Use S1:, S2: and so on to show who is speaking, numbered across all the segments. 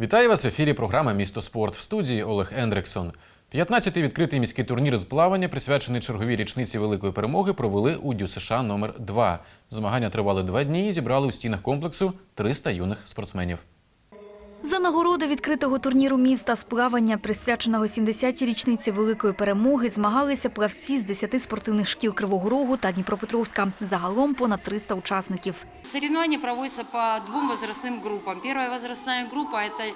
S1: Вітаю вас в ефірі програми Місто спорт в студії Олег Ендриксон. 15-й відкритий міський турнір з плавання, присвячений черговій річниці великої перемоги, провели у ДЮСШ номер 2 Змагання тривали два дні і зібрали у стінах комплексу 300 юних спортсменів.
S2: За нагороди відкритого турніру міста з плавання, присвяченого 70-й річниці великої перемоги, змагалися плавці з 10 спортивних шкіл Кривого Рогу та Дніпропетровська. Загалом понад 300 учасників.
S3: Соревнования проводятся по двум возрастным группам. Первая возрастная группа – это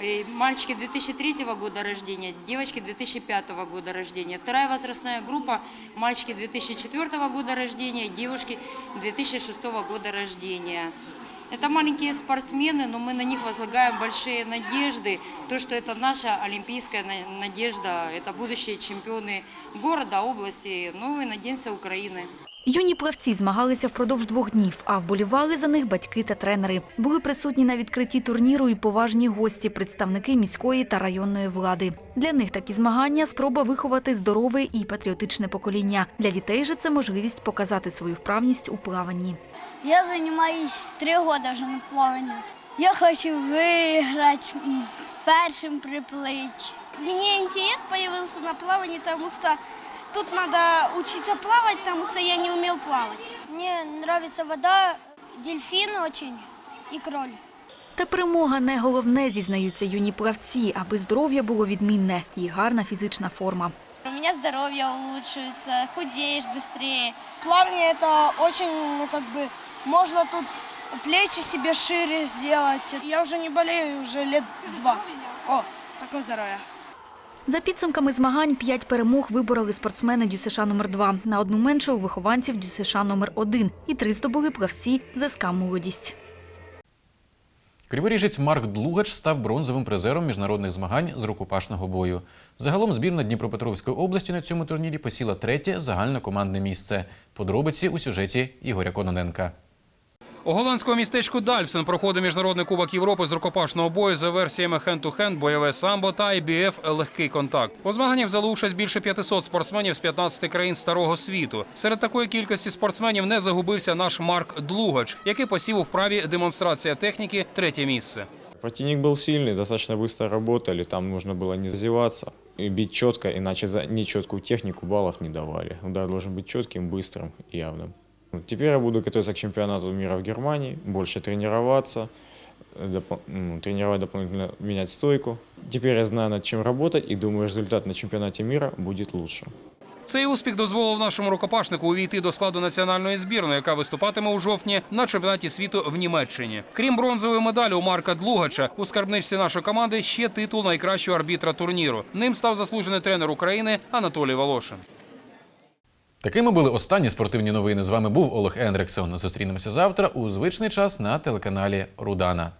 S3: э, мальчики 2003 года рождения, девочки 2005 года рождения. Вторая возрастная группа – мальчики 2004 года рождения, девушки 2006 года рождения. Это маленькие спортсмены, но мы на них возлагаем большие надежды. То, что это наша олимпийская на- надежда, это будущие чемпионы города, области, ну и, надеемся, Украины.
S2: Юні плавці змагалися впродовж двох днів, а вболівали за них батьки та тренери. Були присутні на відкритті турніру і поважні гості, представники міської та районної влади. Для них такі змагання – спроба виховати здорове і патріотичне покоління. Для дітей же це можливість показати свою вправність у плаванні.
S4: Я занимаюсь три года уже на плавании. Я хочу выиграть, м, первым приплыть. Мне интерес появился на плавании, потому что тут надо учиться плавать, потому что я не умел плавать. Мне нравится вода, дельфин очень и кроль.
S2: Та перемога не головне, зізнаються юні плавці, аби здоров'я було відмінне і гарна фізична форма.
S4: У меня здоровье улучшится, худеешь быстрее.
S5: Плавание это очень, ну как бы, можно тут плечи себе шире сделать. Я уже не болею уже лет два. О, такое здоровье.
S2: За підсумками змагань п'ять перемог вибороли спортсмени ДЮСШ номер 2 на одну менше у вихованців ДЮСШ номер 1 і три здобули плавці ЗСК «Молодість».
S1: Криворіжець Марк Длугач став бронзовим призером міжнародних змагань з рукопашного бою. Загалом збірна Дніпропетровської області на цьому турнірі посіла третє загальнокомандне місце. Подробиці у сюжеті Ігоря Кононенка.
S6: У голландському містечку Дальфсен проходить міжнародний кубок Європи з рукопашного бою за версіями хенд-ту-хенд, бойове самбо та IBF легкий контакт. У змаганнях взяли участь більше 500 спортсменів з 15 країн старого світу. Серед такої кількості спортсменів не загубився наш Марк Длугач, який посів у вправі демонстрація техніки третє місце.
S7: Противник был сильный, достаточно быстро работали, там нужно было не зазеваться и бить четко, иначе за нечеткую технику баллов не давали. Удар должен быть четким, быстрым и явным. Ну, Теперь я буду готовиться к чемпионату мира в Германии, больше тренироваться, допо- м, тренировать дополнительно, менять стойку. Теперь я знаю, над чем работать и думаю, результат на чемпионате мира будет лучше.
S6: Цей успіх дозволив нашому рукопашнику увійти до складу національної збірної, яка виступатиме у жовтні на чемпіонаті світу в Німеччині. Крім бронзової медалі у Марка Длугача, у скарбничці нашої команди ще титул найкращого арбітра турніру. Ним став заслужений тренер України Анатолій Волошин.
S1: Такими були останні спортивні новини. З вами був Олег Ендриксон. Зустрінемося завтра у звичний час на телеканалі Рудана.